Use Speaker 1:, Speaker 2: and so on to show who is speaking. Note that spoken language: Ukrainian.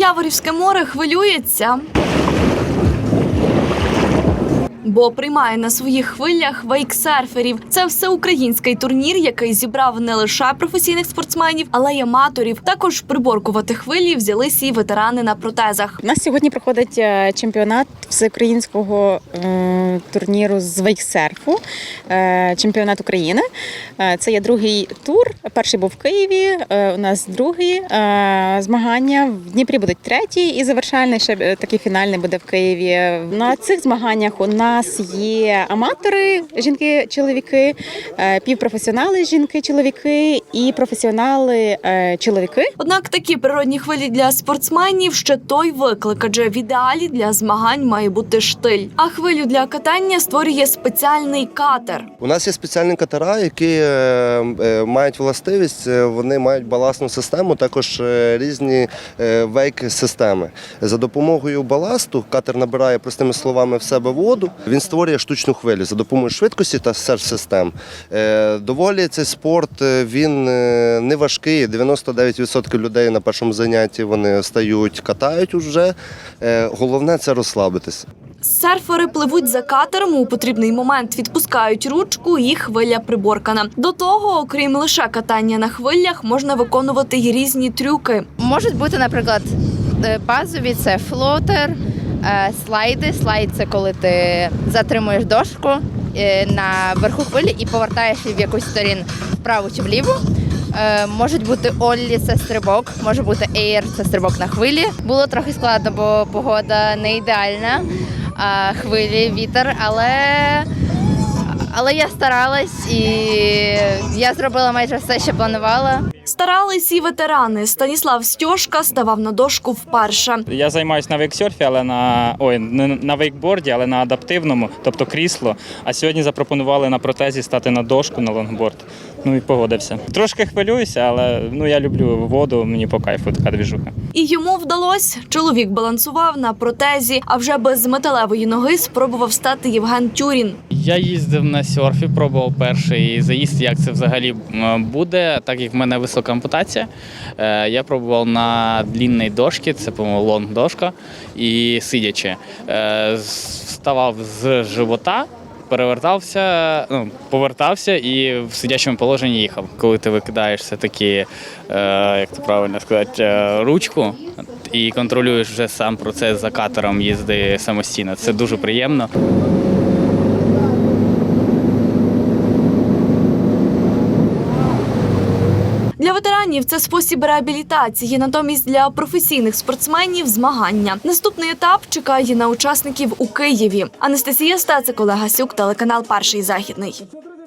Speaker 1: Яворівське море хвилюється. Бо приймає на своїх хвилях вейксерферів. Це всеукраїнський турнір, який зібрав не лише професійних спортсменів, але й аматорів. Також приборкувати хвилі взялися і ветерани на протезах.
Speaker 2: У нас сьогодні проходить е, чемпіонат всеукраїнського е, турніру з вейксерфу, е, чемпіонат України. Це є другий тур. Перший був в Києві. У нас другий змагання. В Дніпрі будуть треті і завершальний ще такий фінальний буде в Києві. На цих змаганнях у нас є аматори, жінки, чоловіки, е, півпрофесіонали, жінки, чоловіки і професіонали е, чоловіки.
Speaker 1: Однак такі природні хвилі для спортсменів ще той виклик, адже в ідеалі для змагань має бути штиль. А хвилю для катання створює спеціальний катер.
Speaker 3: У нас є спеціальні катера, які е, мають властивість, вони мають балансну систему, також різні вейк-системи. За допомогою баласту катер набирає простими словами в себе воду. Він створює штучну хвилю за допомогою швидкості та серж-систем. Е, Доволі цей спорт е, він е, не важкий. 99% людей на першому занятті вони стають, катають уже. Головне це розслабитися.
Speaker 1: Серфери пливуть за катером у потрібний момент, відпускають ручку, і хвиля приборкана. До того, окрім лише катання на хвилях, можна виконувати й різні трюки.
Speaker 4: Можуть бути, наприклад, базові це флотер, слайди. Слайд це коли ти затримуєш дошку е, на верху хвилі і повертаєш її в якусь сторін вправо чи вліву. Е, Можуть бути Оллі, це стрибок, може бути Ейр, це стрибок на хвилі. Було трохи складно, бо погода не ідеальна, хвилі, вітер, але, але я старалась і я зробила майже все, що планувала.
Speaker 1: Старались і ветерани. Станіслав Стьошка ставав на дошку вперше.
Speaker 5: Я займаюся на вейксерфі, але на ой, не на вейкборді, але на адаптивному, тобто крісло. А сьогодні запропонували на протезі стати на дошку на лонгборд. Ну і погодився. Трошки хвилююся, але ну я люблю воду, мені по кайфу така двіжуха.
Speaker 1: І йому вдалося. Чоловік балансував на протезі, а вже без металевої ноги спробував стати Євген Тюрін.
Speaker 6: Я їздив на серфі, пробував перший заїзд, як це взагалі буде, так як в мене висока ампутація. Е, Я пробував на длінній дошці, це по-моєму лонг дошка, і сидячи. Е, Вставав з живота. Перевертався, ну, повертався і в сидячому положенні їхав. Коли ти викидаєш все-таки, е, як це правильно сказати, ручку і контролюєш вже сам процес за катером їзди самостійно. Це дуже приємно.
Speaker 1: Ветеранів це спосіб реабілітації, натомість для професійних спортсменів змагання. Наступний етап чекає на учасників у Києві. Анастасія Стецик, Олега Сюк, телеканал Перший західний.